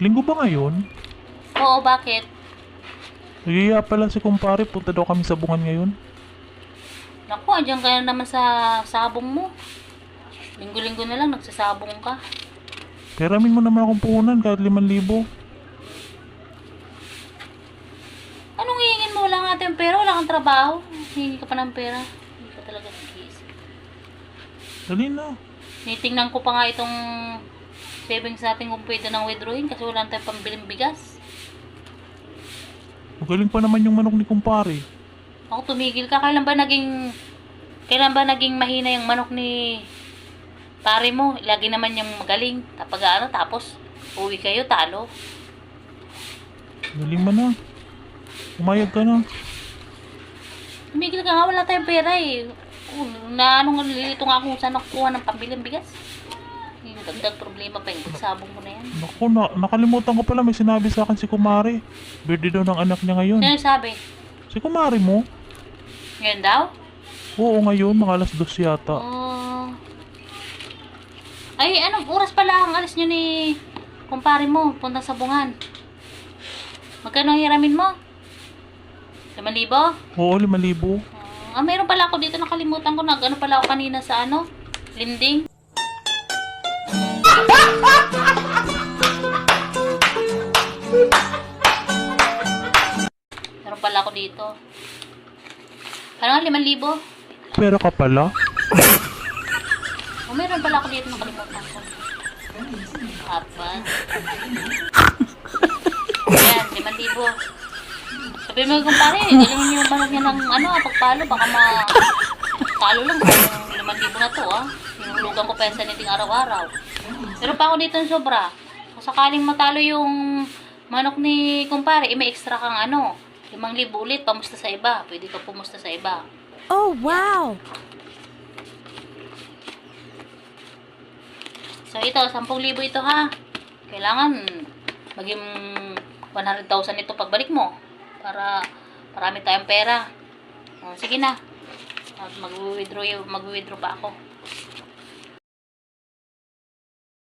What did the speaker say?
Linggo ba ngayon? Oo, bakit? Nagiya pala si kumpare, punta daw kami sa bungan ngayon. Naku, andyan ka na naman sa sabong mo. Linggo-linggo na lang, nagsasabong ka. Peramin mo naman akong puhunan kahit 5,000. Anong hihingin mo? Wala nga tayong pera, wala kang trabaho. Hihingi ka pa ng pera. Hindi ka talaga nag-iisip. Dali na. Tinitingnan ko pa nga itong savings natin kung pwede nang withdrawin kasi wala tayong pambiling bigas. Magaling pa naman yung manok ni kumpare. Ako tumigil ka. Kailan ba naging... Kailan ba naging mahina yung manok ni pare mo? Lagi naman yung magaling. Tapos ano, tapos uwi kayo, talo. Dali mo na. Umayag ka na. Tumigil ka nga, wala tayong pera eh. Na ano nga, nililito nga kung saan nakukuha ng pambiling bigas. Yung dagdag problema pa yung sabong mo na yan. Naku, na, nakalimutan ko pala may sinabi sa akin si kumare. Birthday daw ng anak niya ngayon. Yung sabi? Si kumare mo? Ngayon daw? Oo, ngayon, mga alas dos yata. Oh. Ay, anong oras pala ang alis nyo ni kumpare mo, punta sa bungan? Magkano ang hiramin mo? 5,000? Oo, 5,000. Ah, meron pala ako dito, nakalimutan ko. Nag, ano pala ako kanina sa ano? Linding. Pala ako dito. Nga, 5,000? Pera ka pala? Oh, meron pala ako dito, nakalimutan ko. Apat. Ayan, 5,000. Sabi mo kung pare, galing yung manok niya ng ano, pagpalo, baka ma... Palo lang sa yung 5,000 na to, ah. Hinulugan ko pa yan sa niting araw-araw. Pero pa ako dito ng sobra. Kung sakaling matalo yung manok ni kumpare, eh, may extra kang ano, 5,000 ulit, pamusta sa iba. Pwede ka pumusta sa iba. Oh, wow! So ito, 10,000 ito ha. Kailangan maging 100,000 ito pagbalik mo para marami tayong pera. O, sige na. Mag-withdraw, mag-withdraw pa ako.